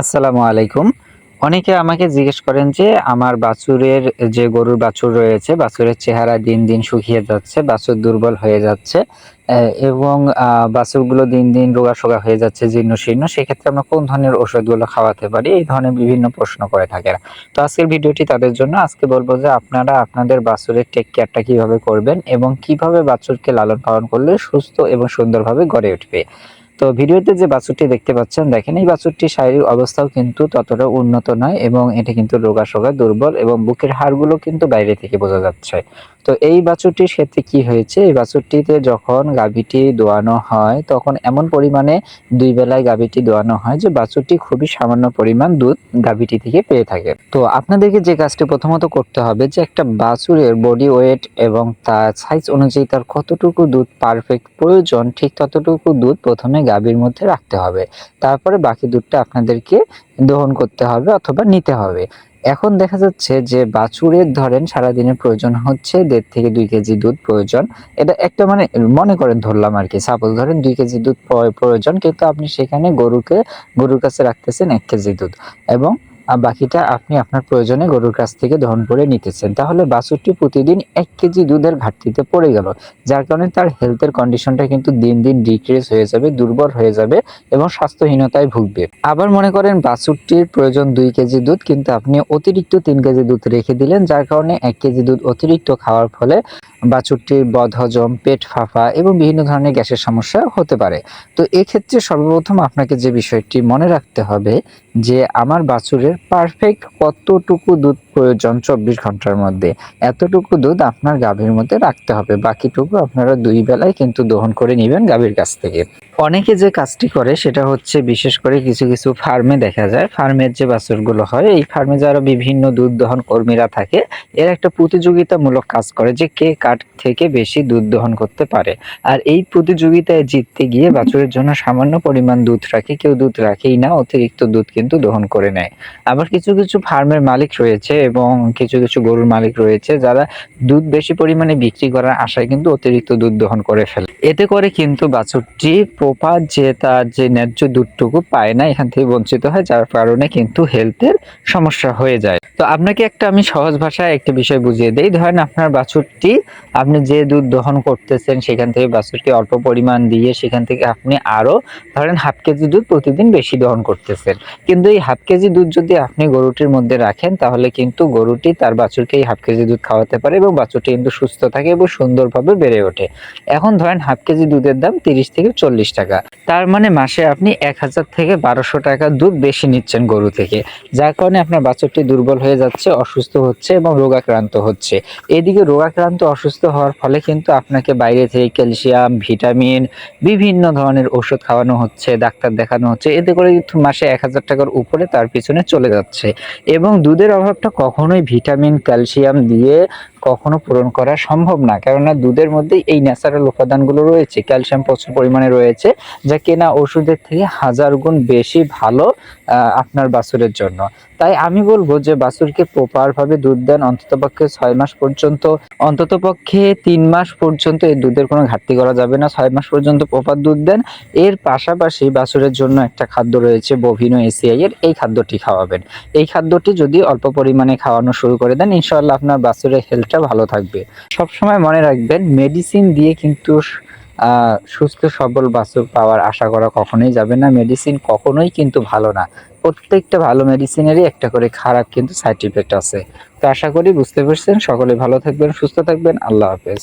আসসালামু আলাইকুম। অনেকে আমাকে জিজ্ঞেস করেন যে, আমার বাছুরের যে গরুর বাছুর রয়েছে, বাছুরের চেহারা দিন দিন শুকিয়ে যাচ্ছে, বাছুর দুর্বল হয়ে যাচ্ছে এবং বাছুরগুলো দিন দিন রোগাশোগা হয়ে যাচ্ছে, জীর্ণ শীর্ণ, সেক্ষেত্রে আমরা কোন ধরনের ওষুধগুলো খাওয়াতে পারি? এই ধরনের বিভিন্ন প্রশ্ন করে থাকে তো আজকের ভিডিওটি তাদের জন্য, আজকে বলব যে, আপনারা আপনাদের বাছুরের টেক কেয়ারটা কীভাবে করবেন এবং কীভাবে বাছুরকে লালন পালন করলে সুস্থ এবং সুন্দরভাবে গড়ে উঠবে? তো ভিডিওতে যে বাছুরটি দেখতে পাচ্ছেন, দেখেন, এই বাছুরটির শারীরিক অবস্থাও কিন্তু ততটা উন্নত নয় এবং এটা কিন্তু রোগাশোগা দুর্বল এবং বুকের হাড়গুলো কিন্তু বাইরে থেকে বোঝা যাচ্ছে। তো এই বাছুরটির ক্ষেত্রে কি হয়েছে? এই বাছুরটিতে যখন গাভীটি দোয়ানো হয়, তখন এমন পরিমাণে দুই বেলায় গাভীটি দোয়ানো হয় যে বাছুরটি খুবই সামান্য পরিমাণ দুধ গাভীটি থেকে পেয়ে থাকে। তো আপনাদেরকে যে কাজটি প্রথমত করতে হবে যে একটা বাছুরের বডি ওয়েট এবং তার সাইজ অনুযায়ী তার কতটুকু দুধ পারফেক্ট প্রয়োজন, ঠিক ততটুকু দুধ প্রথমে গাভীর মধ্যে রাখতে হবে। তারপরে বাকি দুধটা আপনাদেরকে দহন করতে হবে অথবা নিতে হবে। এখন দেখা যাচ্ছে যে বাছুরের ধরেন সারাদিনের প্রয়োজন হচ্ছে দেড় থেকে দুই কেজি দুধ প্রয়োজন। এটা একটা মানে মনে করেন ধরলাম আর কি। সাপোজ ধরেন দুই কেজি দুধ প্রয়োজন, কিন্তু আপনি সেখানে গরুকে, গরুর কাছে রাখতেছেন এক কেজি দুধ। এবং বাকিটা আপনি আপনার প্রয়োজনে গরুর কাছ থেকে দহন করে নিতেছেন। তাহলে বাছুরটি প্রতিদিন এক কেজি দুধের ঘাটতিতে পড়ে গেল, যার কারণে তার হেলথের কন্ডিশনটা কিন্তু দিন দিন ডিক্রিজ হয়ে যাবে, দুর্বল হয়ে যাবে এবং স্বাস্থ্যহীনতায় ভুগবে। আবার মনে করেন বাছুরটির প্রয়োজন দুই কেজি দুধ, কিন্তু আপনি অতিরিক্ত তিন কেজি দুধ রেখে দিলেন, যার কারণে এক কেজি দুধ অতিরিক্ত খাওয়ার ফলে বাছুরটির বদহজম, পেট ফাঁপা এবং বিভিন্ন ধরনের গ্যাসের সমস্যা হতে পারে। তো এক্ষেত্রে সর্বপ্রথম আপনাকে যে বিষয়টি মনে রাখতে হবে, যে আমার বাছুরের পারফেক্ট কতটুকু দুধ প্রয়োজন চব্বিশ ঘণ্টার মধ্যে। এতটুকু দুধ আপনার গাভীর মধ্যে রাখতে হবে। বাকিটুকু আপনারা দুই বেলায় কিন্তু দহন করে নেবেন গাভীর কাছ থেকে। অনেকে যে কাজটি করে সেটা হচ্ছে বিশেষ করে কিছু কিছু ফার্মে দেখা যায়। ফার্মের যে বাছুরগুলো হয়, এই ফার্মে যারা বিভিন্ন দুধ দহন কর্মীরা থাকে, এর একটা প্রতিযোগিতামূলক কাজ করে যে কে কাঠ থেকে বেশি দুধ দহন করতে পারে। আর এই প্রতিযোগিতায় জিততে গিয়ে বাছুরের জন্য সামান্য পরিমাণ দুধ রাখে। কেউ দুধ রাখেই না, অতিরিক্ত দুধ কিন্তু দহন করে নেয়। আবার কিছু কিছু ফার্মের মালিক রয়েছে এবং কিছু কিছু গরুর মালিক রয়েছে যারা দুধ বেশি পরিমাণে বিক্রি করার আশায় কিন্তু অতিরিক্ত দুধ দহন করে ফেলে। এতে করে কিন্তু বাছুরটি প্রপার যে তার যে ন্যায্য দুধটুকু পায় না, এখান থেকে বঞ্চিত হয়, যার কারণে কিন্তু হেলথের সমস্যা হয়ে যায়। তো আপনাকে একটা আমি সহজ ভাষায় একটা বিষয় বুঝিয়ে দেই। ধরেন আপনার বাছুরটি, আপনি যে দুধ দহন করতেছেন, সেখান থেকে বাছুরকে অল্প পরিমাণ দিয়ে সেখান থেকে আপনি আরও ধরেন হাফ কেজি দুধ প্রতিদিন বেশি দহন করতেছেন। কিন্তু এই হাফ কেজি দুধ যদি আপনি গরুটির মধ্যে রাখেন, তাহলে কিন্তু গরুটি তার বাছুরকে এই হাফ কেজি দুধ খাওয়াতে পারে এবং বাছুরটি কিন্তু সুস্থ থাকে এবং সুন্দরভাবে বেড়ে ওঠে। এখন ধরেন হাফ কেজি দুধের দাম তিরিশ থেকে চল্লিশ টাকা। তার মানে মাসে আপনি এক হাজার থেকে বারোশো টাকা দুধ বেশি নিচ্ছেন গরু থেকে। যার কারণে আপনার বাছুরটি দুর্বল হয়ে যাচ্ছে, অসুস্থ হচ্ছে এবং রোগাক্রান্ত হচ্ছে। এদিকে রোগাক্রান্ত অসুস্থ হওয়ার ফলে কিন্তু আপনাকে বাইরে থেকে ক্যালসিয়াম, ভিটামিন, বিভিন্ন ধরনের ওষুধ খাওয়ানো হচ্ছে, ডাক্তার দেখানো হচ্ছে। এতে করে কিন্তু মাসে এক হাজার টাকার উপরে তার পিছনে চলে যাচ্ছে। এবং দুধের অভাবটা কখনোই ভিটামিন ক্যালসিয়াম দিয়ে কখনো পূরণ করা সম্ভব না। কেননা দুধের মধ্যেই এই ন্যাচারাল উপাদানগুলো রয়েছে ক্যালসিয়াম প্রচুর পরিমাণে রয়েছে, যা কেনা ওষুধের থেকে হাজার গুণ বেশি ভালো আপনার বাছুরের জন্য। তাই আমি বলব যে বাছুরকে প্রপার ভাবে দুধ দেন অন্ততপক্ষে ছয় মাস পর্যন্ত। অন্ততপক্ষে তিন মাস পর্যন্ত এই দুধের কোনো ঘাটতি করা যাবে না। ছয় মাস পর্যন্ত প্রপার দুধ দেন। এর পাশাপাশি বাছুরের জন্য একটা খাদ্য রয়েছে বভিনো এসিআই এর। এই খাদ্যটি খাওয়াবেন। এই খাদ্যটি যদি অল্প পরিমাণে খাওয়ানো শুরু করে দেন ইনশাল্লাহ আপনার বাছুরের হেলথটা ভালো থাকবে। সবসময় মনে রাখবেন মেডিসিন দিয়ে কিন্তু সুস্থ সবল বাস্তব পাওয়ার আশা করা কখনোই যাবে না। মেডিসিন কখনোই কিন্তু ভালো না। প্রত্যেকটা ভালো মেডিসিনেরই একটা করে খারাপ কিন্তু সাইড ইফেক্ট আছে। তো আশা করি বুঝতে পারছেন। সকলে ভালো থাকবেন, সুস্থ থাকবেন। আল্লাহ হাফেজ।